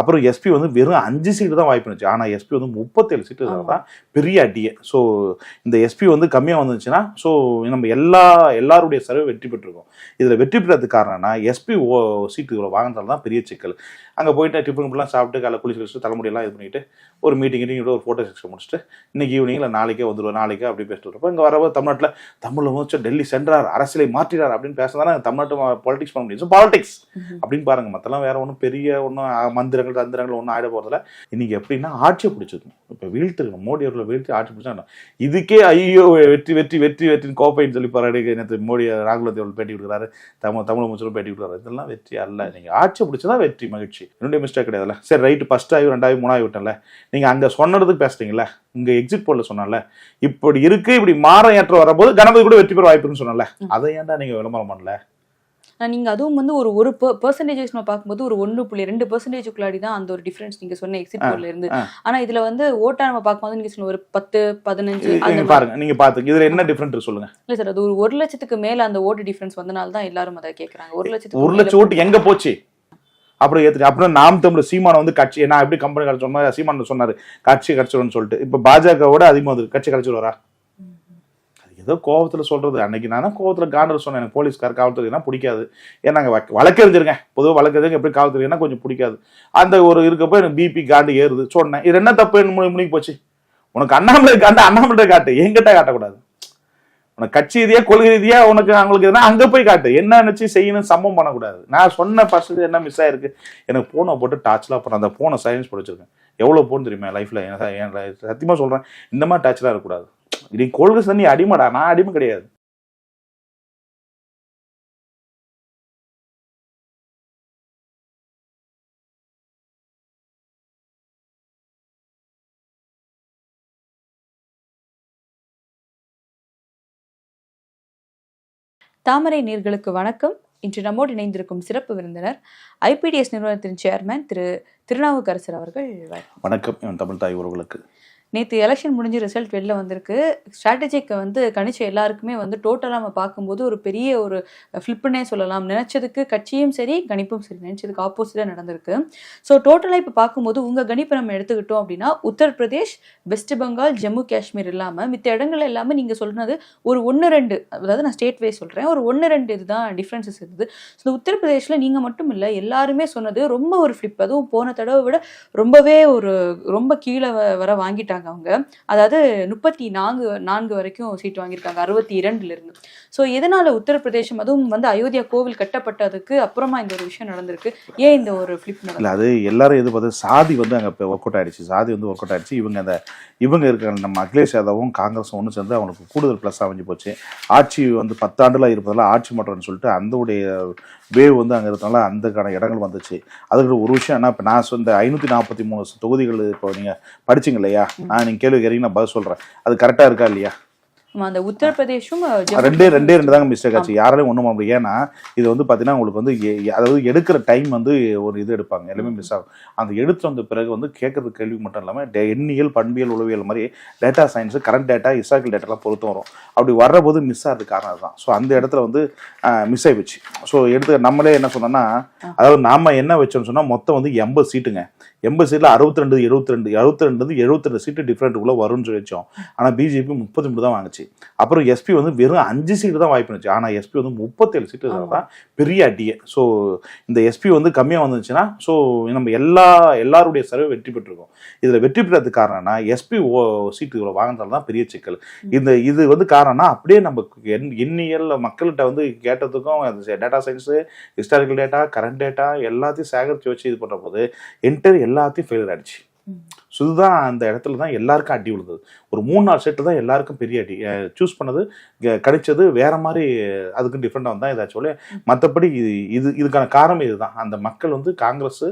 அப்புறம் எஸ்பி வந்து வெறும் அஞ்சு சீட்டு தான் வாய்ப்பு இருந்துச்சு. ஆனால் எஸ்பி வந்து முப்பத்தேழு சீட்டு. தான் பெரிய அடியே ஸோ இந்த எஸ்பி வந்து கம்மியாக வந்துச்சுன்னா ஸோ நம்ம எல்லா எல்லாருடைய சர்வே வெற்றி பெற்றிருக்கோம். இதில் வெற்றி பெறதுக்கு காரணம்னா எஸ்பி ஓ சீட்டுகளை வாங்கினால தான் பெரிய சிக்கல். அங்கே போயிட்டு டிஃபன் இப்படிலாம் சாப்பிட்டு காலை குளிச்சு குளிச்சுட்டு தலைமுடியெல்லாம் இது பண்ணிட்டு ஒரு மீட்டிங் கீட்டிங் ஒரு ஃபோட்டோ செக்ஷன் முடிச்சுட்டு இன்னைக்கு ஈவினிங் இல்லை நாளைக்கே வந்துடுவோம் நாளைக்கே அப்படி பேசிட்டு இருப்போம் இங்கே வரப்போ தமிழ்நாட்டில் தமிழில் முடிச்சு டெல்லி சென்றார் அரசியலை மாற்றினார் அப்படின்னு பேசுறதானே தமிழ்நாட்டு பாலிடிக்ஸ் பண்ண முடியும். பாலிடிக்ஸ் அப்படின்னு பாருங்க. மற்றெல்லாம் வேற ஒன்றும் பெரிய ஒன்றும் மந்திரங்கள் தந்திரங்கள் ஒன்றும் ஆயிட போகிறதில்ல இன்னைக்கு எப்படின்னா ஆட்சியை பிடிச்சிருக்கணும். இப்போ வீழ்த்திருக்கணும் மோடி அவர்களை வீழ்த்தி ஆட்சி பிடிச்சா இதுக்கே ஐயோ வெற்றி வெற்றி வெற்றி வெற்றின்னு கோப்பைன்னு சொல்லி பாராடி நேற்று மோடி ராகுல் அவர்கள் பேட்டி கொடுக்குறாரு. தமிழ் தமிழ் அமைச்சரும் பேட்டி கொடுக்குறாரு. இதெல்லாம் வெற்றி அல்ல. நீங்கள் ஆட்சி பிடிச்சதா வெற்றி மகிழ்ச்சி. என்னுடைய மிஸ்டேக் கிடையாதுல்ல. சரி ரைட்டு ஃபர்ஸ்ட் ஆகி ரெண்டாவது மூணாவது விட்டல நீங்கள் அங்கே சொன்னதுக்கு பேசுறீங்களா இங்கே எக்ஸிட் போல சொன்னல இப்படி இருக்கு இப்படி மாற ஏற்றம் வரும்போது கணபதி கூட வெற்றி பெற வாய்ப்பு இருக்குன்னு சொன்னல அதை ஏன்டா நீங்கள் விளம்பரம் பண்ணல? ஆனா, நீங்க அதுவும் வந்து ஒரு ஒரு பெர்சன்டேஜஸ் நம்ம பார்க்கும்போது ஒரு ஒன்று புள்ளி ரெண்டு பெர்சன்டேஜுக்குள்ளாடி தான் அந்த ஒரு டிஃபரன்ஸ் நீங்க சொன்ன எக்ஸிட் போல்ல இருந்து. ஆ. ஆனா இதுல வந்து ஓட்டா நம்ம பார்க்கும்போது நீங்க சொன்ன ஒரு பத்து பதினஞ்சு. பாருங்க நீங்க பாத்துங்க இதுல என்ன டிஃபரெண்ட் சொல்லுங்க. இல்ல சார் அது ஒரு ஒரு லட்சத்துக்கு மேல அந்த ஓட்டு டிஃபரன்ஸ் வந்தனால தான் எல்லாரும் அதை கேக்குறாங்க. ஒரு லட்சத்துக்கு ஒரு லட்சம் ஓட்டு எங்க போச்சு? அப்புறம் ஏத்துட்டு அப்புறம் நாம் தமிழ் சீமானை வந்து கட்சி நான் எப்படி கம்பெனி கிடைச்ச மாதிரி சீமான் சொன்னாரு கட்சி கிடைச்சிடும்னு சொல்லிட்டு. இப்ப பாஜகவோட அதிகமாக கட்சி கிடைச்சிடுவாரா ஏதோ கோபத்தில் சொல்கிறது அன்றைக்கி நான் கோபத்தில் காண்டர் சொன்னேன். எனக்கு போலீஸ்கார் காவல்துறைனா பிடிக்காது. ஏன்னா நாங்கள் வழக்கறிஞருங்க பொதுவாக வழக்கறிஞர் எப்படி காவல்துறைனா கொஞ்சம் பிடிக்காது. அந்த ஒரு இருக்கப்போ எனக்கு பிபி காண்டு ஏறுது. சொன்னேன். இது என்ன தப்பு? முடி முடிக்கு போச்சு. உனக்கு அண்ணாமலை காட்டு அண்ணாமலை காட்டு. எங்கிட்ட காட்டக்கூடாது. உனக்கு கட்சி ரீதியாக கொள்கை ரீதியாக உனக்கு அவங்களுக்கு எதுனா அங்கே போய் காட்டு. என்ன நினச்சி செய்யணும் சம்பவம் பண்ணக்கூடாது. நான் சொன்ன ஃபர்ஸ்ட் என்ன மிஸ் ஆயிருக்கு? எனக்கு ஃபோனை போட்டு டாச்லாம் அப்புறம் அந்த ஃபோனை சைலன்ஸ் படிச்சிருக்கேன் எவ்வளோ போன் தெரியுமா? லைஃப்பில் என்ன life- சத்தியமா இந்த மாதிரி டச்லாம் இருக்கக்கூடாது. நீ கொள்கை தண்ணி அடிமைடா. நான் அடிமை கிடையாது. தாமரை நேர்களுக்கு வணக்கம். இன்று நம்மோடு இணைந்திருக்கும் சிறப்பு விருந்தினர் ஐபிடிஎஸ் நிறுவனத்தின் சேர்மேன் திரு திருநாவுக்கரசர் அவர்கள் வணக்கம். தமிழ் தாய் உறவுகளுக்கு. நேற்று எலெக்ஷன் முடிஞ்சு ரிசல்ட் வெளில வந்திருக்கு. ஸ்ட்ராட்டஜிக்கு வந்து கணிச்ச எல்லாருக்குமே வந்து டோட்டலாக நம்ம பார்க்கும்போது ஒரு பெரிய ஒரு ஃப்ளிப்புன்னே சொல்லலாம். நினச்சதுக்கு கட்சியும் சரி கணிப்பும் சரி. நினச்சதுக்கு ஆப்போசிட்டாக நடந்திருக்கு. ஸோ டோட்டலாக இப்போ பார்க்கும்போது உங்கள் கணிப்பை நம்ம எடுத்துக்கிட்டோம் அப்படின்னா உத்தரப்பிரதேஷ் வெஸ்ட் பெங்கால் ஜம்மு காஷ்மீர் இல்லாமல் மித்த இடங்கள் எல்லாமே நீங்கள் சொன்னது ஒரு ஒன்று ரெண்டு அதாவது நான் ஸ்டேட் வைஸ் சொல்கிறேன் ஒரு ஒன்று ரெண்டு இதுதான் டிஃப்ரென்சஸ் இருந்தது ஸோ உத்தரப்பிரதேஷில் நீங்கள் மட்டும் இல்லை எல்லாருமே சொன்னது ரொம்ப ஒரு ஃப்ளிப் அதுவும் போன தடவை விட ரொம்பவே ஒரு ரொம்ப கீழே வ- வர வாங்கிட்டாங்க. அவங்க. அதாவது முப்பத்தி நான்கு நான்கு வரைக்கும் சீட் வாங்கியிருக்காங்க அறுபத்தி இரண்டுல இருந்து ஸோ எதனால உத்தரப்பிரதேசம்? அதுவும் வந்து அயோத்தியா கோவில் கட்டப்பட்டதுக்கு அப்புறமா இந்த ஒரு விஷயம் நடந்திருக்கு. ஏன் இந்த ஒரு ஃபிளிப் இல்ல அது எல்லாரும் எது பார்த்து சாதி வந்து அங்க ஒர்க் அவுட் ஆயிடுச்சு. சாதி வந்து ஒர்க் அவுட் ஆயிடுச்சு. இவங்க அந்த இவங்க இருக்கிற நம்ம அகிலேஷ் யாதவும் காங்கிரஸும் ஒன்று சேர்ந்து அவனுக்கு கூடுதல் ப்ளஸ் அமைஞ்சு போச்சு. ஆட்சி வந்து பத்தாண்டுல இருப்பதெல்லாம் ஆட்சி மாற்றம்னு சொல்லிட்டு அந்த உடைய வேவ் வந்து அங்கே இருக்கனால அந்தக்கான இடங்கள் வந்துச்சு. அதுக்கு ஒரு விஷயம் என்ன இப்போ நான் சொந்த ஐநூற்றி நாற்பத்தி மூணு தொகுதிகள் இப்போ நீங்கள் படிச்சீங்க இல்லையா? நான் நீங்கள் கேள்வி கேறீங்க நான் பதில் சொல்கிறேன் அது கரெக்டாக இருக்கா இல்லையா? அந்த உத்தரப்பிரதேஷும் ரெண்டே ரெண்டே ரெண்டு தாங்க மிஸ்டேக் ஆச்சு. யாராலையும் ஒன்றும் பண்ண ஏன்னா இது வந்து பார்த்தீங்கன்னா உங்களுக்கு வந்து அதாவது எடுக்கிற டைம் வந்து ஒரு இது எடுப்பாங்க. எல்லாமே மிஸ் ஆகும். அந்த எடுத்து வந்த பிறகு வந்து கேட்கறது கேள்வி மட்டும் இல்லாமல் எண்ணியல் பண்பியல் உளவியல் மாதிரி data science current data historical டேட்டாலாம் பொறுத்து வரும். அப்படி வர்றபோது மிஸ் ஆகிறதுக்கு காரணம் அதுதான். ஸோ அந்த இடத்துல வந்து மிஸ் ஆகி போச்சு ஸோ எடுத்து நம்மளே என்ன சொன்னோம்னா அதாவது நாம என்ன வச்சோம்னு சொன்னால் மொத்தம் வந்து எண்பது சீட்டுங்க எண்பது சீட்டில் அறுபத்தி ரெண்டு எழுபத்தி ரெண்டு எழுபத்தி ரெண்டு எழுபத்தி ரெண்டு சீட்டு டிஃப்ரெண்ட்டுக்குள்ளே வரும்னு சொல்லி வச்சோம். ஆனால் பிஜேபி முப்பத்தி மூணு தான் வாங்குச்சு. அப்புறம் எஸ்பி வந்து வெறும் அஞ்சு சீட்டு தான் வாய்ப்பு இருந்துச்சு. ஆனால் எஸ்பி வந்து முப்பத்தேழு சீட்டு. தான் பெரிய அடியே ஸோ இந்த எஸ்பி வந்து கம்மியாக வந்துச்சுன்னா ஸோ நம்ம எல்லா எல்லாருடைய சர்வே வெற்றி பெற்றிருக்கோம். இதில் வெற்றி பெறதுக்கு காரணம்னா எஸ்பி ஓ சீட்டு இவ்வளோ வாங்கினால தான் பெரிய சிக்கல். இந்த இது வந்து காரணம்னா அப்படியே நம்ம எண் எண்ணியல் மக்கள்கிட்ட வந்து கேட்டதுக்கும் data science historical data current data எல்லாத்தையும் சேகரித்து வச்சு இது பண்ணுற போது என்டர் எல்லாத்தையும் ஃபெயிலியர் ஆயிடுச்சு. ஸோ இதுதான் அந்த இடத்துல தான் எல்லாருக்கும் அடி விழுந்தது. ஒரு மூணு நாலு செட்டு தான் எல்லாருக்கும் பெரிய அடி. சூஸ் பண்ணது கிடைச்சது வேற மாதிரி அதுக்கு டிஃப்ரெண்டாக வந்தால் ஏதாச்சும் சொல்லி மற்றபடி இது இது இதுக்கான காரணம் இதுதான். அந்த மக்கள் வந்து காங்கிரஸ்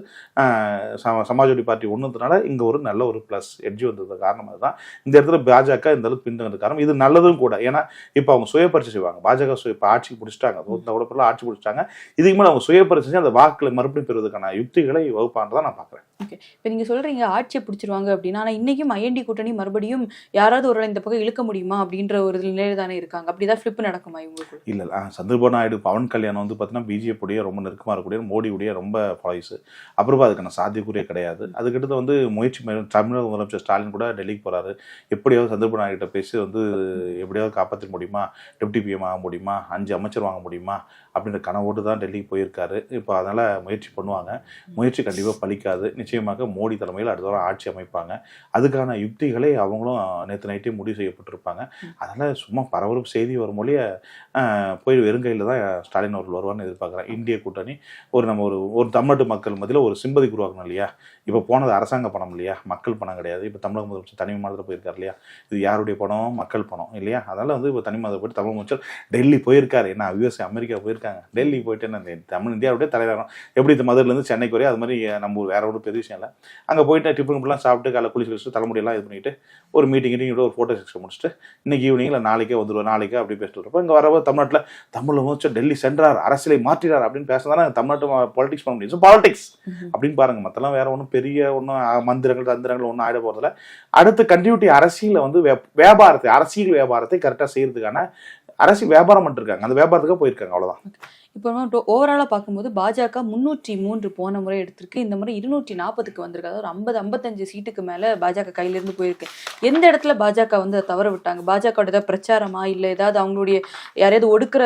சமாஜ்வாடி பார்ட்டி ஒன்றுனால இங்கே ஒரு நல்ல ஒரு ப்ளஸ் எட்ஜி வந்தது. காரணம் அதுதான். இந்த இடத்துல பாஜக இந்த அளவுக்கு பின்தங்கிறது காரணம். இது நல்லதும் கூட. ஏன்னா இப்போ அவங்க சுய பரிசு செய்வாங்க. பாஜக சுய இப்போ ஆட்சிக்கு பிடிச்சிட்டாங்க தோத்த உடம்புல ஆட்சி பிடிச்சிட்டாங்க இதுக்கு மேலே அவங்க சுய பரிசு செஞ்சு அந்த வாக்குகளை மறுபடியும் பெறுவதற்கான யுக்திகளை வகுப்பான்றதான் நான் பார்க்குறேன் இப்போ நீங்கள் சொல்கிறீங்க ஆட்சியை பிடிச்சிருவாங்க வருவாங்க அப்படின்னா ஆனால் இன்றைக்கும் ஐஎன்டி கூட்டணி மறுபடியும் யாராவது ஒரு இந்த பக்கம் இழுக்க முடியுமா அப்படின்ற ஒரு நிலையில தானே இருக்காங்க. அப்படிதான் ஃப்ளிப் நடக்குமா இவங்களுக்கு இல்லை சந்திரபாபு நாயுடு பவன் கல்யாணம் வந்து பார்த்தீங்கன்னா பிஜேபியுடைய ரொம்ப நெருக்கமாக இருக்கக்கூடிய மோடியுடைய ரொம்ப ஃபாலோயிஸ் அப்புறமா அதுக்கான சாத்தியக்குரிய கிடையாது. அதுக்கடுத்து வந்து முயற்சி மேலும் தமிழக முதலமைச்சர் ஸ்டாலின் கூட டெல்லிக்கு போகிறாரு எப்படியாவது சந்திரபாபு நாயுடு பேசி வந்து எப்படியாவது காப்பாற்ற முடியுமா? டெப்டி பிஎம் ஆக முடியுமா? அஞ்சு அமைச்சர் வாங்க முடியுமா? அப்படின்ற கனவோடு தான் டெல்லிக்கு போயிருக்காரு. இப்போ அதனால் முயற்சி பண்ணுவாங்க. முயற்சி கண்டிப்பாக பலிக்காது. நிச்சயமாக மோடி தலைமையில் அடுத்த வாரம் ஆட்சி அமைப்பு அமைப்பாங்க அதுக்கான யுக்திகளை அவங்களும் நேற்று நைட்டே முடிவு செய்யப்பட்டிருப்பாங்க. அதனால சும்மா பரபரப்பு செய்தி வரும் மொழிய போய் வெறுங்கையில் தான் ஸ்டாலின் அவர்கள் வருவார்னு எதிர்பார்க்குறேன். இந்திய கூட்டணி ஒரு நம்ம ஒரு ஒரு தமிழ்நாட்டு மக்கள் மத்தியில் ஒரு சிம்பதி உருவாக்கணும் இல்லையா? இப்போ போனது அரசாங்க பணம் இல்லையா? மக்கள் பணம் கிடையாது. இப்போ தமிழக முதலமைச்சர் தனி மாதத்தில் போயிருக்காரு இல்லையா? இது யாருடைய பணம்? மக்கள் பணம் இல்லையா? அதனால வந்து இப்போ தனி மாதம் போயிட்டு தமிழ் முதலமைச்சர் டெல்லி போயிருக்காரு. என்ன யூஎஸ் அமெரிக்கா போயிருக்காங்க. டெல்லி போயிட்டு என்ன தமிழ் இந்தியாவுடைய தலைநகரம். எப்படி இந்த மதுரிலேருந்து சென்னைக்கு வரையும் அது மாதிரி நம்ம வேற ஒரு பெரிய விஷயம் இல்லை அங்கே போயிட்டு டிஃபன் ஃபுல்லாக சாப்பிட்டு காலை குளிச்சு குளிச்சுட்டு தலைமுடியெல்லாம் இது பண்ணிட்டு ஒரு மீட்டிங் கீட்டிங் ஒரு ஃபோட்டோ செக்ஷன் முடிச்சுட்டு இன்னைக்கு ஈவினிங்கில் நாளைக்கே வந்துடுவோம் நாளைக்கே அப்படி பேசிட்டு இருப்போம். இங்கே வரப்போ தமிழ்நாட்டில் தமிழ் முதலமைச்சர் டெல்லி சென்றார் அரசியலை மாற்றினார் அப்படின்னு பேசுறதானே தமிழ்நாட்டு பாலிடிக்ஸ் பண்ண முடியும். பாலிடிக்ஸ் அப்படின்னு பாருங்க. மற்றெல்லாம் வேற ஒன்றும் பெரிய ஒன்றும் மந்திரங்கள் தந்திரங்கள் ஒன்றும் ஆயிட போறதில்ல. அடுத்த கண்டினியூட்டி அரசியல வந்து வியாபாரத்தை அரசியல் வியாபாரத்தை கரெக்டாக செய்யறதுக்கான அரசியல் வியாபாரம் பண்ணிருக்காங்க அந்த வியாபாரத்துக்காக போயிருக்காங்க. அவ்வளவுதான். இப்போ ஓவராலா பார்க்கும்போது பாஜக முன்னூற்றி மூன்று போன முறை எடுத்திருக்கு. இந்த முறை இருநூற்றி நாற்பதுக்கு வந்திருக்கு. அதாவது ஒரு ஐம்பது ஐம்பத்தஞ்சு சீட்டுக்கு மேல பாஜக கையில இருந்து போயிருக்கு. எந்த இடத்துல பாஜக வந்து அதை தவற விட்டாங்க? பாஜக ஏதாவது பிரச்சாரமா? இல்ல ஏதாவது அவங்களுடைய யாரையாவது ஒடுக்குற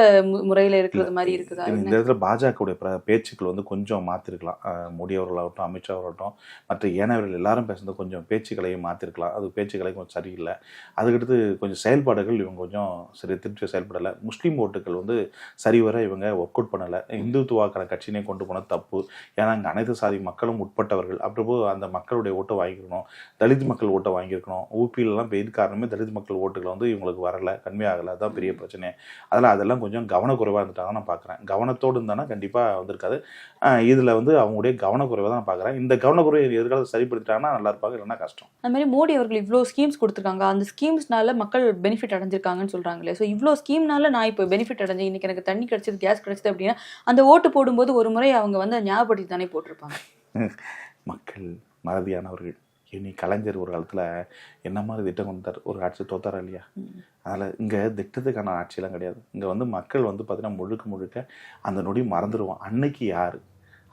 முறையில இருக்கிறது மாதிரி இருக்குதா? இந்த இடத்துல பாஜகவுடைய பேச்சுக்கள் வந்து கொஞ்சம் மாத்திருக்கலாம். அஹ் மோடி அவர்களாகட்டும் அமித்ஷா அவர்களாகட்டும் மற்ற ஏனையவர்கள் எல்லாரும் பேசுனது கொஞ்சம் பேச்சுக்களையும் மாத்திருக்கலாம். அது பேச்சுக்களை கொஞ்சம் சரியில்லை. அதுக்கடுத்து கொஞ்சம் செயல்பாடுகள் இவங்க கொஞ்சம் சரி திருப்தி செயல்படலை. முஸ்லீம் ஓட்டுகள் வந்து சரிவர இவங்க ஒர்க் அவுட் பண்ணலை. இந்துத்துவாக்கான கட்சினே கொண்டு போன தப்பு. ஏன்னா அங்கே அனைத்து சாதி மக்களும் உட்பட்டவர்கள். அப்படிப்போ அந்த மக்களுடைய ஓட்டை வாங்கிக்கணும் தலித் மக்கள் ஓட்டை வாங்கியிருக்கணும். ஊபியிலலாம் இப்போ காரணமே தலித் மக்கள் ஓட்டுகளை வந்து இவங்களுக்கு வரலை. கம்மியாகலை அதுதான் பெரிய பிரச்சனை அதெல்லாம் அதெல்லாம் கொஞ்சம் கவனக்குறைவாக இருந்துட்டாங்க நான் பார்க்குறேன் கவனத்தோடு இருந்தானா கண்டிப்பாக வந்திருக்காது. இதில் வந்து அவங்களுடைய கவனக்குறைவாக தான் பார்க்குறேன் இந்த கவனக்குறைவை எதிர்காலத்தில் சரிப்படுத்திட்டாங்கன்னா நல்லா இருப்பாங்க இல்லைன்னா கஷ்டம். அந்த மாதிரி மோடி அவர்கள் இவ்வளோ ஸ்கீம்ஸ் கொடுத்துருக்காங்க. அந்த ஸ்கீம்ஸ்னால மக்கள் பெனிஃபிட் அடைஞ்சிருக்காங்கன்னு சொல்கிறாங்களே ஸோ இவ்வளோ ஸ்கீம்னால நான் இப்போ பெனிஃபிட் அடைஞ்சேன். இன்னைக்கு எனக்கு தண்ணி கிடைச்சது கேஸ் கிடைச்சது அப்படின்னா அந்த ஓட்டு போடும்போது ஒரு முறை அவங்க வந்து ஞாபகப்படுத்தி தானே போட்டிருப்பாங்க. மக்கள் மறதியானவர்கள். இனி கலைஞர் ஒரு காலத்தில் என்ன மாதிரி திட்டம் கொண்டார் ஒரு ஆட்சி தோத்தாரா இல்லையா? அதனால் இங்கே திட்டத்துக்கான ஆட்சியெல்லாம் கிடையாது. இங்கே வந்து மக்கள் வந்து பார்த்தீங்கன்னா முழுக்க முழுக்க அந்த நொடி மறந்துடுவோம் அன்னைக்கு யார்?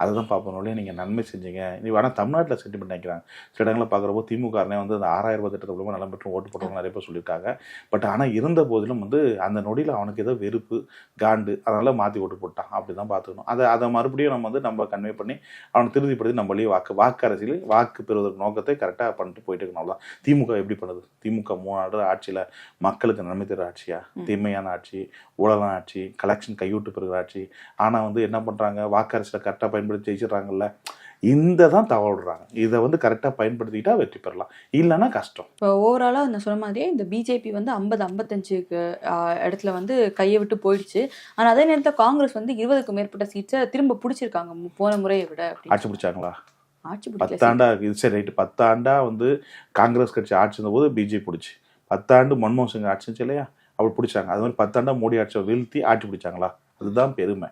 அதை தான் பார்ப்போம். ஒழிய நீங்கள் நன்மை செஞ்சீங்க. நீ வேணால் தமிழ்நாட்டில் சென்டிமெண்ட் நினைக்கிறாங்க. சில இடங்களில் பார்க்குறப்போ திமுகனே வந்து அந்த ஆறாயிரம் ரூபாய் திட்டத்தை மூலமாக நலம் பெற்று ஓட்டு போட்டவங்க நிறைய பேர் சொல்லியிருக்காங்க. பட் ஆனால் இருந்த போதிலும் வந்து அந்த நொடியில் அவனுக்கு ஏதோ வெறுப்பு காண்டு அதனால் மாற்றி ஓட்டு போட்டான். அப்படி தான் பார்த்துக்கணும். அதை அதை மறுபடியும் நம்ம வந்து நம்ம கன்வே பண்ணி அவனை திருதிப்படுத்தி நம்மளே வாக்கு வாக்கு அரசியல் வாக்கு பெறுவதற்கு நோக்கத்தை கரெக்டாக பண்ணிட்டு போயிட்டு இருக்கணும். அவ்வளோதான் திமுக எப்படி பண்ணுது? திமுக மூணு ஆண்டு ஆட்சியில் மக்களுக்கு நன்மை தர ஆட்சியா? தீமையான ஆட்சி ஊழலான ஆட்சி கலெக்ஷன் கையூட்டு பெறுகிற ஆட்சி. ஆனால் வந்து என்ன பண்ணுறாங்க வாக்கு அரசியலை கரெக்டாக பயன்படுத்தி ஜெயிச்சிடுறாங்கல்ல? இந்த தான் தவறுறாங்க. இதை வந்து கரெக்டாக பயன்படுத்திக்கிட்டா வெற்றி பெறலாம். இல்லைன்னா கஷ்டம். இப்போ ஓவராலாக நான் சொன்ன மாதிரியே இந்த பிஜேபி வந்து ஐம்பது ஐம்பத்தஞ்சுக்கு இடத்துல வந்து கையை விட்டு போயிடுச்சு. ஆனால் அதே நேரத்தில் காங்கிரஸ் வந்து இருபதுக்கும் மேற்பட்ட சீட்ஸை திரும்ப பிடிச்சிருக்காங்க. போன முறையை விட ஆட்சி பிடிச்சாங்களா? ஆட்சி பத்தாண்டா இது சரி ரைட்டு. பத்தாண்டா வந்து காங்கிரஸ் கட்சி ஆட்சி இருந்தபோது பிஜேபி பிடிச்சி. பத்தாண்டு மன்மோகன் சிங் ஆட்சி இல்லையா அவள் பிடிச்சாங்க. அது மாதிரி பத்தாண்டா மோடி ஆட்சியை வீழ்த்தி ஆட்சி பிடிச்சாங்களா? அதுதான் பெருமை.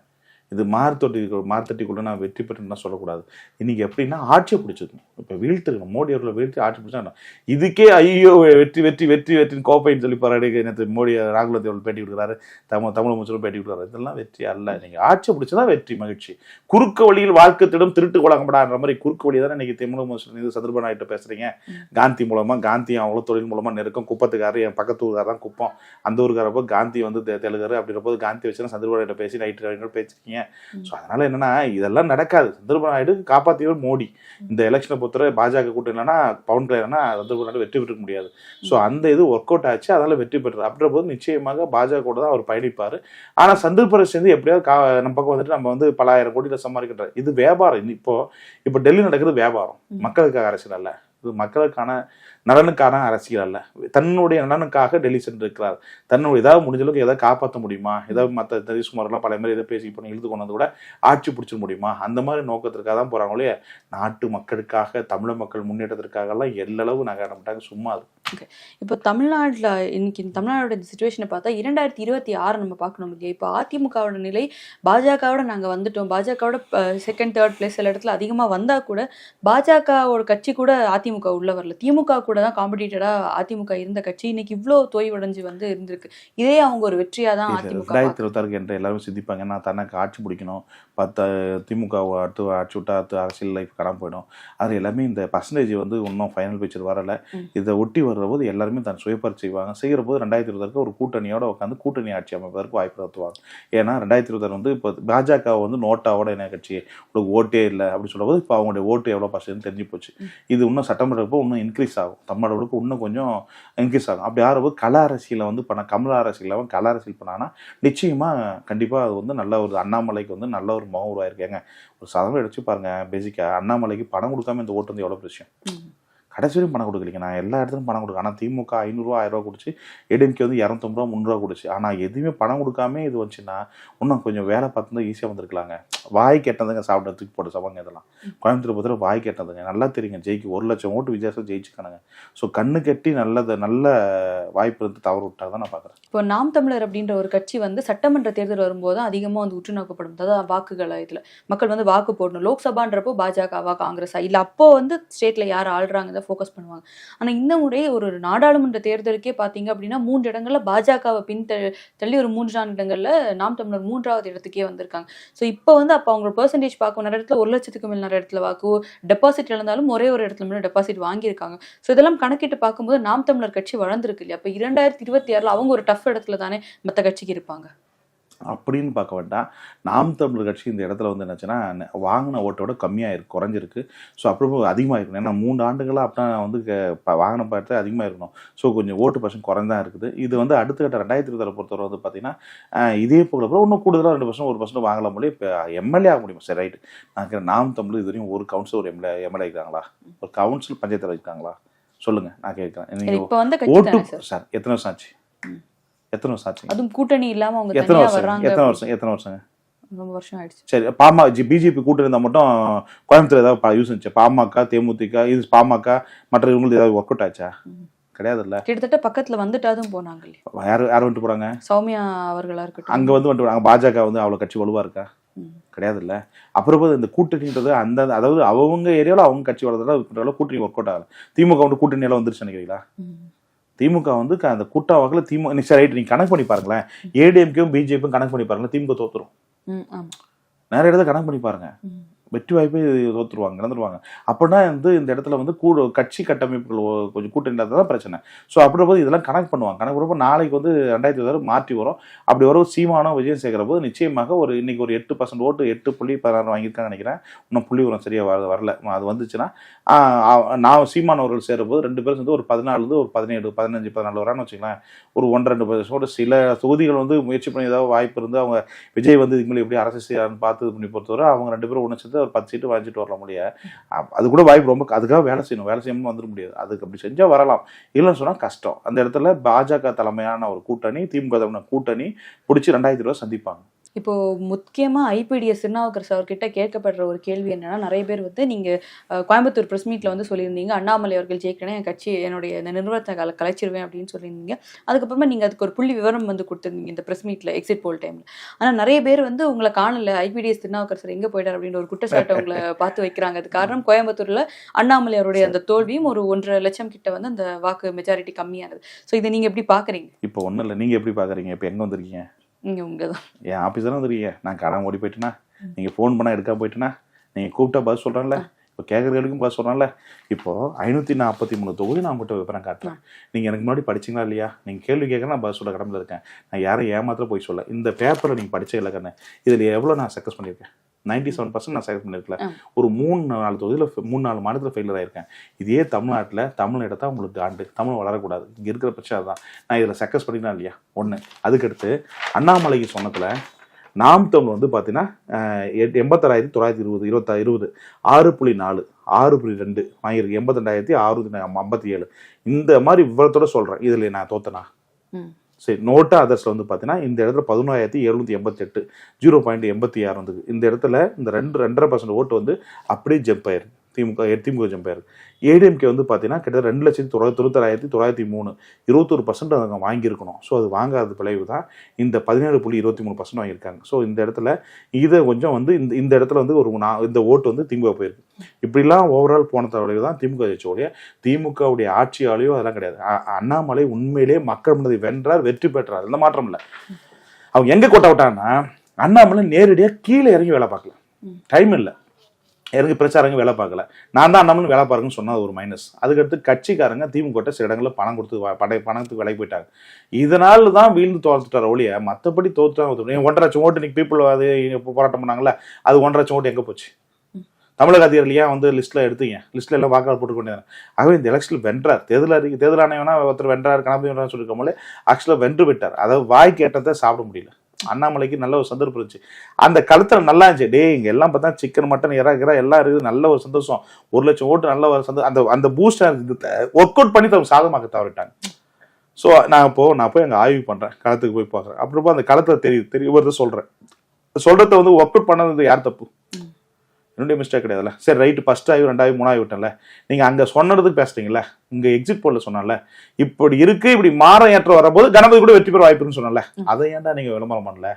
இது மார்த்தொட்டி மார்த்தட்டிக்குள்ள நான் வெற்றி பெற்றேன்னா சொல்லக்கூடாது. இன்னைக்கு எப்படின்னா ஆட்சியை பிடிச்சிருக்கணும். இப்போ வீழ்த்திருக்கணும். மோடி அவர்களை வீழ்த்தி ஆட்சி பிடிச்சா இதுக்கே ஐயோ வெற்றி வெற்றி வெற்றி வெற்றின்னு கோப்பைன்னு சொல்லி பாராடி நேற்று மோடி ராகுல் தேவல் பேட்டி கொடுக்குறாரு. தமிழ் தமிழ் அமைச்சரும் பேட்டி கொடுக்குறாரு. இதெல்லாம் வெற்றி அல்ல. நீங்கள் ஆட்சியை பிடிச்சதான் வெற்றி மகிழ்ச்சி. குறுக்கு வழியில் வாழ்க்கை திடம் திருட்டு வழங்கப்படாத மாதிரி குறுக்கு வழி தானே இன்னைக்கு தமிழ் அமைச்சர் இது சந்திரபாபு நாயுடு பேசுறீங்க. காந்தி மூலமாக காந்தி அவ்வளோ தொழில் மூலமாக நெருக்கம். குப்பத்துக்காரர் என் பக்கத்து ஊருக்காரர் தான் குப்பம். அந்த ஊருக்காரப்போ காந்தி வந்து தெலுங்காரு தெலுங்கர். அப்படின்ற போது காந்தி வச்சுன்னா சந்திரபாபு நாயுடு பேசி நைட்டு பேசிருக்கீங்க ஸோ அதனால என்னன்னா இதெல்லாம் நடக்காது. சந்திரபாபு நாயுடு காப்பாற்றியவர் மோடி. இந்த எலெக்ஷனை பொறுத்தவரை பாஜக கூட்டம் இல்லைன்னா பவன் கல்யாணம்னா சந்திரபாபு நாயுடு வெற்றி பெற்றுக்க முடியாது. ஸோ அந்த இது ஒர்க் அவுட் ஆச்சு. அதனால வெற்றி பெற்றார். அப்படின்ற போது நிச்சயமாக பாஜக கூட தான் அவர் பயணிப்பார். ஆனால் சந்திரபிரதேஷ் சேர்ந்து எப்படியாவது கா நம்ம பக்கம் வந்துட்டு நம்ம வந்து பலாயிரம் கோடியில் சம்பாதிக்கின்ற இது வியாபாரம். இப்போ இப்போ டெல்லி நடக்கிறது வியாபாரம். மக்களுக்காக அரசியல் அல்ல. இது மக்களுக்கான நலனுக்கான அரசியல் அல்ல. தன்னுடைய நலனுக்காக டெல்லி சென்றிருக்கிறார். தன்னுடைய ஏதாவது முடிஞ்ச அளவுக்கு எதாவது காப்பாற்ற முடியுமா? ஏதாவது மற்ற நிதிஷ்குமார்லாம் பல மாதிரி எதை பேசி பண்ணி எழுது கொண்டது கூட ஆட்சி பிடிச்சிட முடியுமா? அந்த மாதிரி நோக்கத்திற்காக தான் போகிறாங்களே நாட்டு மக்களுக்காக தமிழ் மக்கள் முன்னேற்றத்திற்காகலாம் எல்லளவு நகர மாட்டாங்க சும்மா ஓகே இப்போ தமிழ்நாட்டில் இன்னைக்கு தமிழ்நாடோட சுச்சுவேஷனை பார்த்தா இரண்டாயிரத்தி இருபத்தி ஆறு நம்ம பார்க்கணும் இல்லையா? இப்போ அதிமுகவோட நிலை பாஜகவோட நாங்கள் வந்துட்டோம். பாஜகவோட செகண்ட் தேர்ட் பிளேஸ் சில இடத்துல அதிகமாக வந்தால் கூட பாஜகவோட கட்சி கூட அதிமுக உள்ள வரல. திமுக கூட தான் காம்படிட்டடாக அதிமுக இருந்த கட்சி. இன்னைக்கு இவ்வளோ தொய்வடைஞ்சு வந்து இருந்திருக்கு. இதே அவங்க ஒரு வெற்றியாக தான் அதிமுக ரெண்டாயிரத்தி இருபத்தாறுக்கு என்று எல்லாரும் சிந்திப்பாங்க. நான் தனக்கு ஆட்சி பிடிக்கணும். பத்து திமுக அடுத்து ஆட்சி விட்டா அடுத்து அரசியல் லைஃப் கடமை போயிடும். அது எல்லாமே இந்த பர்சன்டேஜ் வந்து இன்னும் ஃபைனல் பிக்சர் வரல. இதை ஒட்டி வர்ற போது எல்லாருமே தன் சுயப்பரிச்சு செய்வாங்க. செய்கிற போது ரெண்டாயிரத்தி இருபத்தாறுக்கு ஒரு கூட்டணியோட உட்காந்து கூட்டணி ஆட்சி அமைப்பதற்கு வாய்ப்பு நடத்துவாங்க ஏன்னா ரெண்டாயிரத்தி இருபத்தாறு வந்து இப்போ பாஜக வந்து நோட்டாவோட என்ன கட்சி? உங்களுக்கு ஓட்டே இல்லை அப்படி சொல்லும்போது இப்போ அவங்களுடைய ஓட்டு எவ்வளோ பர்சன்ட் தெரிஞ்சு போச்சு. இது இன்னும் சட்டமன்றப்போ இன்னும் இன்க்ரீஸ் ஆகும். தமிழர்களுக்கு இன்னும் கொஞ்சம் இன்க்ரீஸ் ஆகும். அப்படி யாரும் கல அரசியலை வந்து பண்ண கமல அரசியல் அவன் கல அரசியல் பண்ணான்னா நிச்சயமாக கண்டிப்பாக அது வந்து நல்ல ஒரு அண்ணாமலைக்கு வந்து நல்ல ஒரு முகம் உருவாயிருக்கேங்க. ஒரு சதவீதம் எடுத்து பாருங்கள் பேசிக்காக அண்ணாமலைக்கு பணம் கொடுக்காம இந்த ஓட்டு வந்து எவ்வளோ பிரச்சனை ம். கடைசி வரையும் பணம் கொடுக்கலைங்க. நான் எல்லா இடத்துலையும் பணம் கொடுக்க ஆனால் திமுக ஐநூறுரூவா ஆயிரரூவா கொடுத்து ஏடிஎம்கே வந்து இரநூத்தம்பது ரூபா முந்நூறுவா கொடுச்சு. ஆனால் எதுவுமே பணம் கொடுக்காம இது வந்துச்சுன்னா இன்னும் கொஞ்சம் வேலை பார்த்துருந்தா ஈஸியாக வந்திருக்கலாங்க. வாய் கெட்டதுங்க சாப்பிட தூக்கி போட்டு சவாங்க இதெல்லாம். கோயம்புத்தூர் பொறுத்தவரை வாய் கெட்டதுங்க. நல்லா தெரியுங்க. ஜெயிக்கு ஒரு லட்சம் ஓட்டு வித்தியாசம் ஜெயிச்சுக்கானுங்க ஸோ கண்ணு கட்டி நல்லது நல்ல வாய்ப்பு இருந்து தவறு விட்டா தான் நான் பார்க்குறேன் இப்போ நாம் தமிழர் அப்படின்ற ஒரு கட்சி வந்து சட்டமன்ற தேர்தல் வரும்போது தான் அதிகமாக வந்து உற்று நோக்கப்படும் அதாவது வாக்குகளை இதில். மக்கள் வந்து வாக்கு போடணும். லோக்சபான்றப்போ பாஜகவா காங்கிரஸா? இல்லை அப்போ வந்து ஸ்டேட்ல யார் ஆள்றாங்க? ஃபோக்கஸ் பண்ணுவாங்க. ஆனால் இந்த முறை ஒரு நாடாளுமன்ற தேர்தலுக்கே பார்த்தீங்க அப்படின்னா மூன்று இடங்களில் பாஜகவை பின் தள்ளி ஒரு மூன்று நான்கு நாம் தமிழர் மூன்றாவது இடத்துக்கே வந்திருக்காங்க. ஸோ இப்போ வந்து அப்போ அவங்க பெர்சன்டேஜ் பார்க்கும் நிறைய இடத்துல ஒரு லட்சத்துக்கு மேல் நிறைய இடத்துல வாக்கு டெபாசிட் இழந்தாலும் ஒரே ஒரு இடத்துல மட்டும் டெபாசிட் வாங்கியிருக்காங்க. ஸோ இதெல்லாம் கணக்கிட்டு பார்க்கும்போது நாம் தமிழர் கட்சி வளர்ந்துருக்கு இல்லையா? அப்போ இரண்டாயிரத்தி இருபத்தி ஆறில் அவங்க ஒரு டஃப் இடத்துல தானே மற்ற கட்சிக்கு இருப்பாங்க. அப்படின்னு பார்க்க வேண்டாம். நாம் தமிழர் கட்சி இந்த இடத்துல வந்து என்னச்சுன்னா வாங்கின ஓட்டோட கம்மியாக இருக்கு குறைஞ்சிருக்கு. ஸோ அப்புறம் அதிகமாக இருக்கணும் ஏன்னா மூணு ஆண்டுகளாக அப்படின்னா வந்து வாங்கின பார்த்து அதிகமாக இருக்கணும் ஸோ கொஞ்சம் ஓட்டு பர்சன்ட் குறைந்தான் இருக்குது. இது வந்து அடுத்த கட்ட ரெண்டாயிரத்தி இருபத்தாறு பொறுத்தவரை வந்து பார்த்தீங்கன்னா இதே போல இன்னும் கூடுதலாக ரெண்டு பர்சன்ட் ஒரு பர்சன்ட் வாங்கலாம் முடியும் இப்போ எம்எல்ஏ ஆக முடியும்? சரி ரைட்டு. நான் கேட்கிறேன் நாம் தமிழ் இது வரையும் ஒரு கவுன்சில் ஒரு எம்எல்ஏ எம்எல்ஏ இருக்காங்களா? ஒரு கவுன்சில் பஞ்சாயத்தில் இருக்காங்களா? சொல்லுங்க நான் கேட்குறேன் ஓட்டு சார்? எத்தனை வருஷம் ஆச்சு. எத்தனை வருஷம் ஆச்சு அதுவும் கூட்டணி இல்லாம அவங்க எத்தனை வருஷம்? எத்தனை வருஷம்? எத்தனை வருஷங்க? ரொம்ப வருஷம் ஆயிடுச்சு. சரி பாமா பிஜேபி கூட்டு இருந்தால் மட்டும் கோயம்புத்தூர் ஏதாவது யூஸ் இருந்துச்சு பாமக தேமுதிக இது பாமக மற்ற இவங்களுக்கு ஏதாவது ஒர்க் அவுட் ஆச்சா. கிடையாதுல்ல. கிட்டத்தட்ட பக்கத்துல வந்துட்டாதும் போனாங்க யார் யார் வந்துட்டு போறாங்க? சௌமியா அவர்களா இருக்கட்டும். அங்க வந்து வந்துட்டு பாஜக வந்து அவ்வளவு கட்சி வலுவா இருக்கா? ம். கிடையாதுல்ல. அப்புறம் இந்த கூட்டணின்றது அந்த அதாவது அவங்க ஏரியாவில் அவங்க கட்சி வளர்றதுல கூட்டணி ஒர்க் அவுட் ஆகல. திமுக வந்து கூட்டணி எல்லாம் வந்துருச்சு நினைக்கிறீங்களா. திமுக வந்து அந்த கூட்ட வகையில் திமுக சரி ரைட் நீங்க கணக்கு பண்ணி பாருங்களேன். ஏடிஎம்கேவும் பிஜேபியும் கணக்கு பண்ணி பாருங்களேன் திமுக தோத்துரும். நிறைய இடத்துல கணக்கு பண்ணி பாருங்க. வெற்றி வாய்ப்பே தோற்றுருவாங்க இழந்துருவாங்க. அப்படின்னா வந்து இந்த இடத்துல வந்து கூட கட்சி கட்டமைப்புகள் கொஞ்சம் கூட்டம் தான் பிரச்சனை. ஸோ அப்படின்றபோது போது இதெல்லாம் கணக்கு பண்ணுவாங்க. கணக்கு பண்ணுறப்ப நாளைக்கு வந்து ரெண்டாயிரத்தி இருபது மாற்றி வரும். அப்படி வரும் சீமானோ விஜயம் சேர்க்கிற போது நிச்சயமாக ஒரு இன்னைக்கு ஒரு எட்டு பர்சன்ட் ஓட்டு எட்டு புள்ளி பதினாறு வாங்கியிருக்கான்னு நினைக்கிறேன். இன்னும் புள்ளி உரம் சரியாக வர வரல. அது வந்துச்சுன்னா நான் சீமான் அவர்கள் ரெண்டு பேரும் சேர்ந்து ஒரு பதினாலு ஒரு பதினேழு பதினஞ்சு பதினாலு வரான்னு வச்சுக்கலாம் ஒரு ஒன்றரை ரெண்டு பர்சன்ட் சில தொகுதிகள் வந்து முயற்சி பண்ணி ஏதாவது வாய்ப்பு இருந்து அவங்க விஜய் வந்து இதுக்கு மேலே எப்படி அரசு செய்யறான்னு பார்த்து பண்ணி பொறுத்தவரை அவங்க ரெண்டு பேரும் ஒன்று சேர்ந்து ஒரு பத்து சீட்டு வாங்கிட்டு வரல முடியாது அது கூட வாய்ப்பு ரொம்ப அதுக்காக வேலை செய்யணும். வேலை செய்யாமல் வந்துட முடியாது. அதுக்கு அப்படி செஞ்சால் வரலாம். இல்லைன்னு சொன்னால் கஷ்டம். அந்த இடத்துல பாஜக தலைமையான ஒரு கூட்டணி திமுக தலைமையான கூட்டணி பிடிச்சி ரெண்டாயிரத்தி இருபது சந்திப்பாங்க. இப்போ முக்கியமாக ஐபிடிஎஸ் திருநாவுக்கரசு அவர்கிட்ட கேட்கப்படுற ஒரு கேள்வி என்னன்னா நிறைய பேர் வந்து நீங்கள் கோயம்புத்தூர் ப்ரெஸ் மீட்டில் வந்து சொல்லியிருந்தீங்க அண்ணாமலை அவர்கள் ஜெயிக்கணும் என் கட்சி என்னுடைய இந்த நிறுவனத்தை கல கலைச்சிருவேன் அப்படின்னு சொல்லியிருந்தீங்க. அதுக்கப்புறமா நீங்கள் அதுக்கு ஒரு புள்ளி விவரம் வந்து கொடுத்துருந்தீங்க இந்த ப்ரெஸ் மீட்டில் எக்ஸிட் போல் டைமில் ஆனால் நிறைய பேர் வந்து உங்களை காணல ஐபிடிஎஸ் திருநாவுக்கரசர் எங்கே போயிட்டார் அப்படின்ற ஒரு குற்றச்சாட்டை உங்களை பார்த்து வைக்கிறாங்க. அது காரணம் கோயம்புத்தூரில் அண்ணாமலை அவருடைய அந்த தோல்வியும் ஒரு ஒன்றரை லட்சம் கிட்ட வந்து அந்த வாக்கு மெஜாரிட்டி கம்மியானது. ஸோ இதை நீங்கள் எப்படி பார்க்குறீங்க? இப்போ ஒன்றும் இல்லை. நீங்கள் எப்படி பார்க்குறீங்க? இப்போ எங்கே வந்திருக்கீங்க? நீங்க உங்கதான். என் ஆஃபீஸ் தானே வந்திருக்கீங்க? நான் கடன் ஓடி போயிட்டேனா? நீங்கள் ஃபோன் பண்ணால் எடுக்காம போயிட்டேனா? நீங்கள் கூப்பிட்டா பதில் சொல்கிறேன்ல இப்போ கேட்குறதுக்கும் பதில் சொல்கிறேன்ல இப்போ ஐநூற்றி நாற்பத்தி மூணு தொகுதி நான் உங்கள்கிட்ட விவரம் காட்டுறேன். நீங்கள் எனக்கு முன்னாடி படிச்சீங்களா இல்லையா? நீங்கள் கேள்வி கேட்க நான் பதில் சொல்ல கடமையில் இருக்கேன். நான் யாரும் ஏமாத்திர போய் சொல்ல. இந்த பேப்பரை நீங்கள் படிச்சே இல்லை கண்ணு இதில் எவ்வளோ நான் சக்ஸஸ் பண்ணியிருக்கேன்? நைன்டி செவன் பர்சன்ட் நான் சக்ஸஸ் பண்ணியிருக்கல. ஒரு மூணு நாலு தொகுதியில் மூணு நாலு மாநிலத்தில் ஃபெயிலியர் ஆயிருக்கேன். இதே தமிழ்நாட்டில் தமிழ் இடத்தா உங்களுக்கு ஆண்டு தமிழ் வளரக்கூடாது. இங்கே இருக்கிற பிரச்சனை அதுதான். நான் இதில் சக்ஸஸ் பண்ணிக்கலாம் இல்லையா? ஒன்று அதுக்கடுத்து அண்ணாமலைக்கு சொன்னதில் நாம் தமிழ் வந்து பார்த்தீங்கன்னா எட்- எண்பத்தாறாயிரத்தி தொள்ளாயிரத்தி இருபது இருபத்தா இருபது ஆறு புள்ளி நாலு ஆறு புள்ளி ரெண்டு வாங்கியிருக்கு எண்பத்தி ரெண்டாயிரத்தி ஆறு ஐம்பத்தி ஏழு இந்த மாதிரி விவரத்தோட சொல்கிறேன் இதில் நான் தோத்தனா. சரி நோட்டா அதர்ஸில் வந்து பார்த்தீங்கன்னா இந்த இடத்துல பதினோராயிரத்தி எழுநூத்தி எண்பத்தெட்டு ஜீரோ பாயிண்ட் எண்பத்தி ஆறு வந்தது. இந்த இடத்துல இந்த ரெண்டு ரெண்டரை பர்சன்ட் ஓட்டு வந்து அப்படியே ஜம்ப் ஆயிருக்கு திமுக திமுக ஜம்ப் ஆயிருக்கு ஏடிஎம்கே வந்து பார்த்தீங்கன்னா கிட்டத்தட்ட ரெண்டு லட்சத்தி தொள்ளாயிரத்தி தொண்ணூத்தாயிரத்தி தொள்ளாயிரத்தி மூணு இருபத்தொரு பர்சன்ட் அவங்க வாங்கியிருக்கணும். ஸோ அது வாங்காத விளைவு தான் இந்த பதினேழு புள்ளி இருபத்தி மூணு பர்சன்ட் வாங்கியிருக்காங்க. ஸோ இந்த இடத்துல இதை கொஞ்சம் வந்து இந்த இந்த இடத்துல வந்து ஒரு நா- இந்த ஓட்டு வந்து திமுக போயிருக்கு. இப்படிலாம் ஓவரால் போன விளைவு தான் திமுக ஜெயிச்சோடைய. திமுகவுடைய ஆட்சியாலேயோ அதெல்லாம் கிடையாது. அண்ணாமலை உண்மையிலேயே மக்கள் மனதை வென்றார் வெற்றி பெற்றார். எந்த மாற்றம் இல்லை. அவங்க எங்க கொட்ட விட்டாங்கன்னா அண்ணாமலை நேரடியாக கீழே இறங்கி வேலை பார்க்கல. ம். டைம் இல்லை. இறங்கி பிரச்சாரங்க வேலை பார்க்கல. நான் தான் அண்ணாமலை வேலை பாருங்கன்னு சொன்னா அது ஒரு மைனஸ் அதுக்கடுத்து கட்சிக்காரங்க திமுக சில இடங்களில் பணம் கொடுத்து படை பணத்துக்கு விலை போயிட்டாங்க. இதனால தான் வீழ்ந்து தோத்துட்டார் ஒழிய மற்றபடி தோத்துட்டாங்க ஒன்றரை லட்சம் ஓட்டு இன்னைக்கு பீப்புள் அது போராட்டம் பண்ணாங்கல்ல அது ஒன்றரை லட்சம் ஓட்டு எங்கே போச்சு? தமிழக அதிகாரிகள் ஏன் வந்து லிஸ்ட்ல எடுத்தீங்க? லிஸ்ட்ல எல்லாம் வாக்காளர் போட்டு கொண்டு ஆகவே இந்த எலெக்ஷனில் வென்றார். தேர்தல் அறிக்கை தேர்தல் ஆணையம்னா ஒருத்தர் வென்றார் கணபதி வென்றார் சொல்லிருக்கோம்ல ஆக்சுவலாக வென்று விட்டார். அதாவது வாய் கேட்டதை சாப்பிட முடியல. அண்ணாமலைக்கு நல்ல ஒரு சந்தர்ப்பம் இருந்துச்சு. அந்த களத்தில் நல்லா இருந்துச்சு. டேய் இங்கே எல்லாம் பார்த்தா சிக்கன் மட்டன் இறா கிரா எல்லாம் இருக்குது. நல்ல ஒரு சந்தோஷம். ஒரு லட்சம் ஓட்டு நல்ல ஒரு சந்தோஷம் அந்த அந்த பூஸ்டர் ஒர்க் அவுட் பண்ணி தவிர சாதகமாக தவறிட்டாங்க. ஸோ நான் இப்போ நான் போய் அங்கே ஆய்வு பண்ணுறேன் களத்துக்கு போய் பார்க்குறேன். அப்புறமா அந்த களத்தில் தெரியுது தெரியும் சொல்கிறேன் சொல்கிறத வந்து ஒர்க் அவுட் பண்ணது யார் தப்பு? என்னுடைய மிஸ்டேக் கிடையாதுல்ல. சரி ரைட்டு ஃபர்ஸ்ட் ஆகி ரெண்டாவது மூணாவது விட்டேன்ல. நீங்க அங்க சொன்னதுக்கு பேசுறீங்களா இங்க எக்ஸிட் போல சொன்னல இப்படி இருக்கு இப்படி மாற ஏற்றம் வரும்போது கணபதி கூட வெற்றி பெற வாய்ப்பு இருக்குன்னு சொன்னல அதை ஏன்டா நீங்க விளம்பரம் பண்ணல?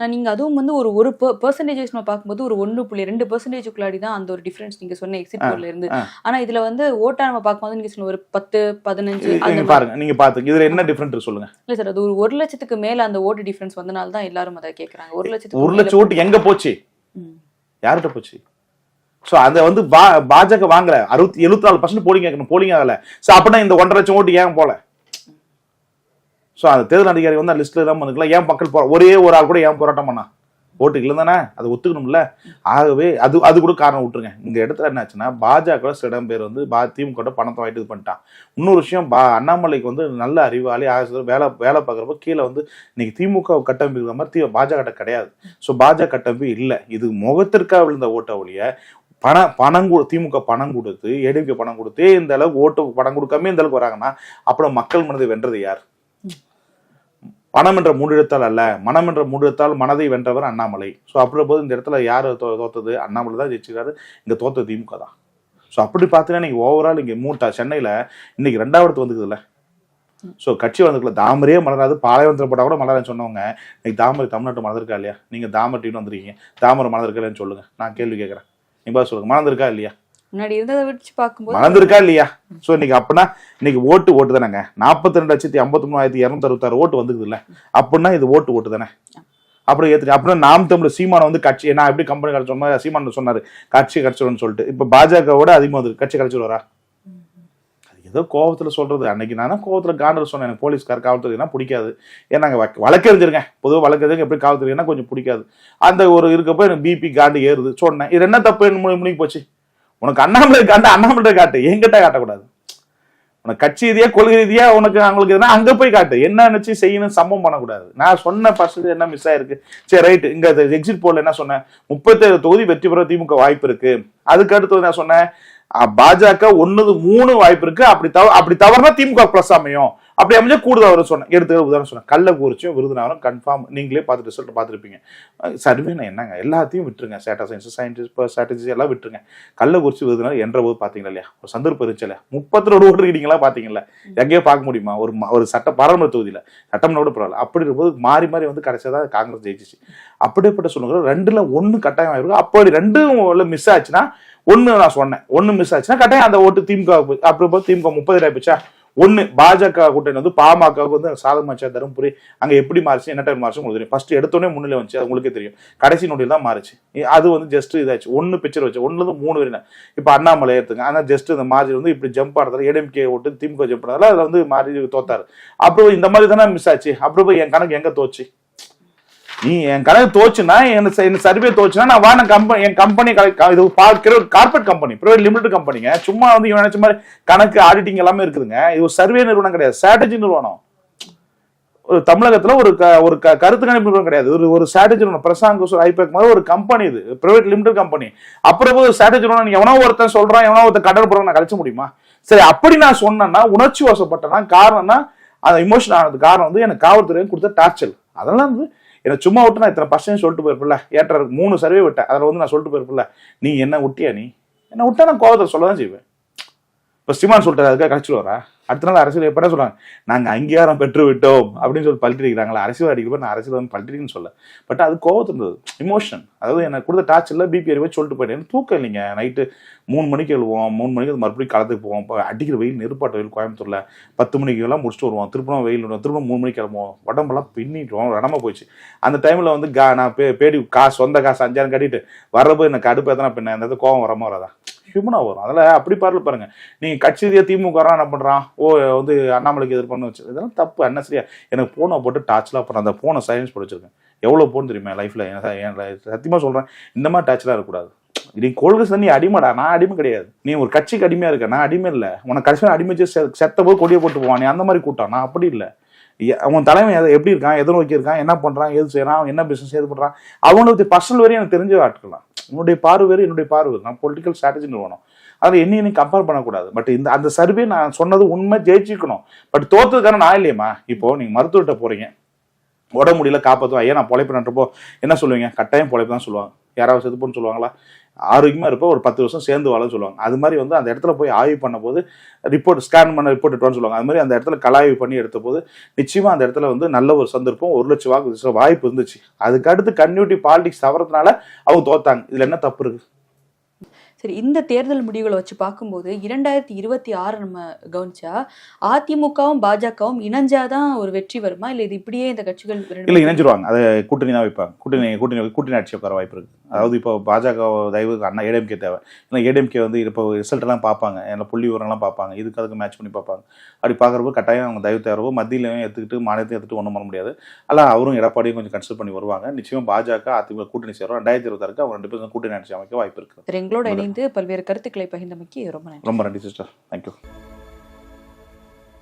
நீங்க அதுவும் வந்து ஒரு ஒரு பெர்சன்டேஜஸ் நம்ம பார்க்கும்போது ஒரு ஒன்று புள்ளி ரெண்டு பெர்சன்டேஜுக்குள்ளாடி தான் அந்த ஒரு டிஃபரன்ஸ் நீங்க சொன்ன எக்ஸிட் போல்ல இருந்து. ஆனா இதுல வந்து ஓட்டா நம்ம பார்க்கும்போது நீங்க சொன்ன ஒரு பத்து பதினஞ்சு அந்த. பாருங்க நீங்க பாத்துங்க. இதுல என்ன டிஃபரெண்ட் சொல்லுங்க. இல்ல சார் அது ஒரு ஒரு லட்சத்துக்கு மேல அந்த ஓட்டு டிஃபரன்ஸ் வந்தனால தான் எல்லாரும் அதை கேக்குறாங்க. ஒரு லட்சத்துக்கு ஒரு லட்சம் ஓட்டு எங்க போச்சு. யார்கிட்ட போச்சு? சோ அதை வந்து பா- பாஜக வாங்கல. அறுபத்தி எழுபத்தி நாலு பர்சன்ட் போலிங் கேட்கணும் போலிங் ஆகல. சோ அப்படின்னா இந்த ஒன்றரை லட்சம் ஓட்டு ஏன் போல? சோ அந்த தேர்தல் அதிகாரி வந்து லிஸ்ட்ல தான் பண்ணிக்கலாம் ஏன் மக்கள் போ ஒரே ஒரு ஆள் கூட ஏன் போராட்டம் பண்ணா? ஓட்டு தானே அதை ஒத்துக்கணும்ல? ஆகவே அது அது கூட காரணம் விட்டுருங்க. இந்த இடத்துல என்னாச்சுன்னா பாஜக சில பேர் வந்து பா திமுக பணத்தை வாங்கிட்டு இது பண்ணிட்டான். இன்னொரு விஷயம் பா அண்ணாமலைக்கு வந்து நல்ல அறிவாளி ஆக வேலை வேலை பார்க்குறப்ப கீழே வந்து இன்னைக்கு திமுக கட்டமைப்பு இருக்கிற மாதிரி தி பாஜக கிடையாது. ஸோ பாஜக கட்டமைப்பு இல்லை. இது முகத்திற்காக விழுந்த ஓட்ட ஒழிய பண பணம் கொடு திமுக பணம் கொடுத்து ஏடிஎம்கே பணம் கொடுத்து இந்த அளவுக்கு ஓட்டு பணம் கொடுக்காம இந்த அளவுக்கு வராங்கன்னா அப்புறம் மக்கள் மனதை வென்றது யார்? பணம் என்ற மூன்றிடத்தால் அல்ல மனம் என்ற மூன்றிடத்தால் மனதை வென்றவர் அண்ணாமலை. ஸோ அப்படி போது இந்த இடத்துல யார் தோத்தது? அண்ணாமலை தான் ஜெயிச்சிருக்காரு. இங்கே தோத்த திமுக தான். ஸோ அப்படி பார்த்தீங்கன்னா இன்னைக்கு ஓவரால் இங்கே மூட்டா சென்னையில் இன்னைக்கு ரெண்டாவது வந்துக்குதுல்ல ஸோ கட்சி வந்துக்கல தாமரையே மலராது பாளையவந்திரம் போட்டால் கூட மலரான்னு சொன்னவங்க இன்னைக்கு தாமரை தமிழ்நாட்டு மலர்ந்திருக்கா இல்லையா? நீங்கள் தாமரை டீன்னு வந்திருக்கீங்க. தாமரை மலர்ந்திருக்கா இல்லையான்னு சொல்லுங்கள் நான் கேள்வி கேட்குறேன். நீங்கள் சொல்லுங்கள் சொல்லுங்க. மலர்ந்திருக்கா இல்லையா? முன்னாடி இருந்ததை வச்சு பார்க்கும்போது இல்லையா? ஸோ இன்னைக்கு அப்படின்னா இன்னைக்கு ஓட்டு ஓட்டு தானேங்க. நாற்பத்தி ரெண்டு லட்சத்தி ஐம்பத்தி மூணாயிரத்தி இரநூத்தி அறுபத்தாறு ஓட்டு வந்துக்குது இல்ல அப்படின்னா இது ஓட்டு ஓட்டு தானே. அப்புறம் ஏத்துட்டு அப்படின்னா நாம் தமிழ் சீமான வந்து கட்சி நான் எப்படி கம்பெனி கழிச்சு சொன்னா சீமான் சொன்னாரு. கட்சி கழிச்சிடும்னு சொல்லிட்டு. இப்ப பாஜகவோட அதிகமாக வந்து கட்சி கழிச்சிடுவாரா அது ஏதோ கோவத்துல சொல்றது. அன்னைக்கு நான் கோவத்துல காண்டர் சொன்னேன். எனக்கு போலீஸ்கார் காவல்துறைனா பிடிக்காது. ஏன்னா நாங்கள் வழக்கு- வழக்கறிஞருங்க பொதுவாக வழக்கறிஞர் எப்படி காவல்துறைனா கொஞ்சம் பிடிக்காது. அந்த ஒரு இருக்கப்போ எனக்கு பிபி காண்டு ஏறுது. சொன்னேன். இது என்ன தப்பு? முடிவு முடி போச்சு? உனக்கு அண்ணாமலை காட்டு அண்ணாமலை காட்டு என்கிட்ட காட்டக்கூடாது. உனக்கு கட்சி ரீதியா கொள்கை ரீதியா உனக்கு அவங்களுக்கு எதுனா அங்க போய் காட்டு. என்ன நினைச்சு செய்யணும் சம்பவம் பண்ணக்கூடாது. நான் சொன்ன பர்சன்டேஜ் என்ன மிஸ் ஆயிருக்கு? சரி ரைட் இங்க எக்ஸிட் போல என்ன சொன்னேன்? முப்பத்தேழு தொகுதி வெற்றி பெற திமுக வாய்ப்பு இருக்கு. அதுக்கு அடுத்து என்ன சொன்னேன் பாஜக ஒன்னு மூணு வாய்ப்பு இருக்கு. அப்படி தவ அப்படி தவறுனா திமுக பிளஸ் அமையும். அப்படி அமைஞ்சா கூடுதல் வரும் சொன்னேன். எடுத்து உதாரணம் சொன்னேன். கள்ளக்குறிச்சியும் விருதுநகரம் கன்ஃபார்ம் நீங்களே பார்த்து ரிசல்ட் பார்த்துருப்பீங்க. சர்வேனா என்னங்க? எல்லாத்தையும் விட்டுருங்க. சேட்டா சயின்ஸ் சயின்டிஸ்ட் ஸ்ட்ராட்டஜி எல்லாம் விட்டுருங்க. கள்ளக்குறிச்சி விருதுநகர் என்ற போது பார்த்தீங்களா இல்லையா? ஒரு சந்தர்ப்பம் இருந்துச்சு இல்லையா? முப்பத்தி ரெண்டு ஓட்டு இருக்கீங்களா பார்த்தீங்களா? எங்கேயோ பார்க்க முடியுமா? ஒரு ஒரு சட்ட பாராளுமன்ற தொகுதியில். சட்டம்னா கூட பரவாயில்ல. அப்படி இருக்கும்போது மாறி மாறி வந்து கடைசியாக தான் காங்கிரஸ் ஜெயிச்சிச்சு. அப்படிப்பட்ட சொல்லுங்கள் ரெண்டுல ஒன்று கட்டாயம் ஆயிருக்கும். அப்படி ரெண்டும் மிஸ் ஆச்சுன்னா ஒன்று நான் சொன்னேன். ஒன்று மிஸ் ஆச்சுன்னா கட்டாயம் அந்த ஓட்டு திமுக அப்படி திமுக முப்பது ஆயிடுச்சா ஒன்று பாஜக கூட்டணி வந்து பாமகவுக்கு வந்து சாதகமாச்சா தருமபுரி அங்கே எப்படி மாறிச்சு என்ன டைம் மாறிச்சு உங்களுக்கு தெரியும். ஃபர்ஸ்ட் எடுத்தோடனே முன்னிலை வந்துச்சு அது உங்களுக்கே தெரியும். கடைசி நோட்டில் தான் மாறிச்சு. அது வந்து ஜஸ்ட் இதாச்சு. ஒன்று பிக்சர் வச்சு ஒன்று மூணு வரையில இப்போ அண்ணாமலை எடுத்துங்க ஆனால் ஜஸ்ட் இந்த மாறி வந்து இப்படி ஜம்ப் ஆடுறதால ஏடிஎம்கே ஓட்டு திமுக ஜம்ப் ஆடுறதால அதில் வந்து மாறி தோத்தாரு. அப்புறம் இந்த மாதிரி தானே மிஸ் ஆச்சு. அப்புறம் போய் என் கணக்கு எங்கே தோச்சு? நீ என் கணக்கு தோச்சுன்னா என் சர்வே தோச்சுன்னா நான் வான கம்பெனி என் கம்பெனி இது பார்க்கிற ஒரு கார்பரேட் கம்பெனி பிரைவேட் லிமிடெட் கம்பெனிங்க சும்மா வந்து இவன் நினைச்ச மாதிரி கணக்கு ஆடிட்டிங் எல்லாமே இருக்குதுங்க. இது ஒரு சர்வே நிறுவனம் கிடையாது. ஸ்ட்ராட்டஜி நிறுவனம். ஒரு தமிழகத்துல ஒரு க ஒரு க கருத்து கணிப்பு நிறுவனம் கிடையாது. ஒரு ஒரு ஸ்ட்ராட்டஜி நிறுவனம். பிரசாந்த் கிஷோர் ஐபேக் மாதிரி ஒரு கம்பெனி இது. பிரைவேட் லிமிடெட் கம்பெனி அப்புறம் போய் ஸ்ட்ராட்டஜி நிறுவனம் எவனோ ஒருத்தன் சொல்றான் எவனோ ஒருத்தன் கடல் போறான் நான் கழிச்ச முடியுமா? சரி அப்படி நான் சொன்னேன்னா உணர்ச்சி வசப்பட்டேன்னா காரணம்னா அந்த இமோஷன் ஆனது காரணம் வந்து எனக்கு காவல்துறையை கொடுத்த டார்ச்சல் அதெல்லாம் வந்து என்னை சும்மா விட்டு நான் இத்தனை பர்சன்ட் சொல்லிட்டு போயிருப்பில்ல ஏற்ற மூணு சர்வே விட்டேன். அதில் வந்து நான் சொல்லிட்டு போயிருப்பில்ல நீ என்ன விட்டியா நீ? என்ன விட்டா நான் கோவத்தில் சொல்ல தான் செய்வேன். இப்போ ஸ்ரீமான் சொல்லிட்டு அதுக்காக கழிச்சுட்டு வரா அடுத்த நாள் அரசியல் எப்போ சொல்கிறாங்க சொல்றாங்க? நாங்கள் அங்கீகாரம் பெற்று விட்டோம் அப்படின்னு சொல்லி பல்ட்டிருக்கிறாங்களா அரசியல் அடிக்கிறப்ப நான் அரசியல் வந்து பல்ட்டிருக்குன்னு சொல்ல பட் அது கோவத்து இருந்தது இமோஷன் அதாவது எனக்கு கொடுத்த டார்ச்சரில் பிபி அறிவை சொல்லிட்டு போயிட்டேன் தூக்கம் இல்லைங்க. நைட்டு மூணு மணிக்கு எழுவோம் மூணு மணிக்கு அது மறுபடியும் காலத்துக்கு போவோம். இப்போ அடிக்கிற வெயில் நெருப்பாட்ட வெயில் கோயம்புத்தூரில். பத்து மணிக்கு எல்லாம் முடிச்சுட்டு வருவோம். திருப்பணம் வெயில் விடுவோம் திரும்ப மூணு மணிக்கு கிளம்புவோம். உடம்பெல்லாம் பின்னிட்டுவோம் இடமா போயிடுச்சு அந்த டைமில் வந்து கா நான் பே பேடி காசு சொந்த காசு அஞ்சாயிரம் கட்டிட்டு வரப்போ எனக்கு அடுப்பு எத்தனை பின்ன அந்த கோவம் வரமா வராதா? ஹியூமனா வரும். அதில் அப்படி பாருல பாருங்க. நீங்கள் கட்சி ரீதியா திமுக என்ன பண்ணுறான் ஓ வந்து அண்ணாமலைக்கு எதிர்ப்பு பண்ண வச்சு இதெல்லாம் தப்பு என்ன சரியா. எனக்கு போனை போட்டு டார்ச்லாம் பண்ணுறேன் அந்த போனை சைலன்ஸ் போட்டு வச்சிருக்கேன். எவ்வளோ போன் தெரியுமா லைஃப்பில் என் life- சத்தியமா இந்த மாதிரி டார்ச்லாம் இருக்கக்கூடாது. நீ கொள்கை நீ அடிமைடா நான் அடிமை கிடையாது. நீ ஒரு கட்சிக்கு அடிமையா இருக்க நான் அடிமை இல்லை. உனக்கு கடைசியில் அடிமை வச்சு செத்த போது கொடியை போட்டு போவான். நீ அந்த மாதிரி கூட்டம் நான் அப்படி இல்லை. அவன் தலைமை எப்படி இருக்கான்? எதை நோக்கி இருக்கான்? என்ன பண்றான்? எது செய்யறான்? அவன் என்ன பிசினஸ் எது பண்றான்? அவனுக்கு பர்சனல் வரையும் எனக்கு தெரிஞ்ச ஆட்களாம் உன்னுடைய பார்வை வேறு என்னுடைய பார்வை நான் பொலிட்டிக்கல் ஸ்ட்ராட்டஜி நிறுவனம் அதில் என்ன நீ கம்பேர் பண்ணக்கூடாது. பட் இந்த அந்த சர்வே நான் சொன்னது உண்மை ஜெயிச்சிக்கணும் பட் தோத்ததுக்கான நான் இல்லையம்மா. இப்போ நீங்க மருத்துவர்கிட்ட போறீங்க. உடம்பு முடியல காப்பாற்றுவோம் ஐயா நான் பொழைப்புன்றப்போ என்ன சொல்லுவீங்க? கட்டாயம் பொழைப்பு தான் சொல்லுவாங்க. யாராவது செதுப்புன்னு சொல்லுவாங்களா? ஆரோக்கியமா இருப்போ ஒரு பத்து வருஷம் சேர்ந்து வாழ சொல்லுவாங்க. அது மாதிரி வந்து அந்த இடத்துல போய் ஆய்வு பண்ணும்போது ரிப்போர்ட் ஸ்கேன் பண்ண ரிப்போர்ட் எடுத்துவான்னு சொல்லுவாங்க. அது மாதிரி அந்த இடத்துல கலாய்வு பண்ணி எடுத்த போது நிச்சயமா அந்த இடத்துல வந்து நல்ல ஒரு சந்தர்ப்பம் ஒரு லட்சம் வாக்கு வாய்ப்பு இருந்துச்சு. அதுக்கு அடுத்து கன்யூட்டி பாலிடிக்ஸ் தவறதுனால அவங்க தோத்தாங்க. இதுல என்ன தப்பு இருக்கு? சரி இந்த தேர்தல் முடிவுகளை வச்சு பார்க்கும்போது இரண்டாயிரத்தி இருபத்தி ஆறு நம்ம கவனிச்சா அதிமுகவும் பாஜகவும் இணைஞ்சாதான் ஒரு வெற்றி வருமா? இல்ல இது இப்படியே இந்த கட்சிகள் இல்ல இணைஞ்சிருவாங்க. அதை கூட்டணி தான் வைப்பாங்க. கூட்டணி கூட்டணி கூட்டணி ஆட்சி உட்கார வாய்ப்பு இருக்கு. அதாவது இப்போ பாஜக தயவு அண்ணா ஏடிஎம்கே தேவை. ஏன்னா ஏடிஎம்கே வந்து இப்போ ரிசல்ட் எல்லாம் பார்ப்பாங்க. ஏன்னா புள்ளி விவரம்லாம் பார்ப்பாங்க. இதுக்கு அதுக்கு மேட்ச் பண்ணி பார்ப்பாங்க. அப்படி பார்க்குறப்போ கட்டாயம் அவங்க தயவு தேர்வோ மத்தியிலையும் எடுத்துக்கிட்டு மாநிலத்தையும் எடுத்துட்டு ஒன்றும் பண்ண முடியாது. அல்ல அவரும் எடப்பாடியும் கொஞ்சம் கன்சல்ட் பண்ணி வருவாங்க. நிச்சயமா பாஜக அதிமுக கூட்டணி சேரும். ரெண்டாயிரத்தி இருபத்தாறுக்கு அவங்க ரெண்டு பேரும் கூட்டணி அமைக்க வாய்ப்பு இருக்கு சரி, எங்களோட இணைந்து பல்வேறு கருத்துக்களை பகிர்ந்தமைக்கு ரொம்ப நன்றி. ரொம்ப நன்றி சிஸ்டர் தேங்க்யூ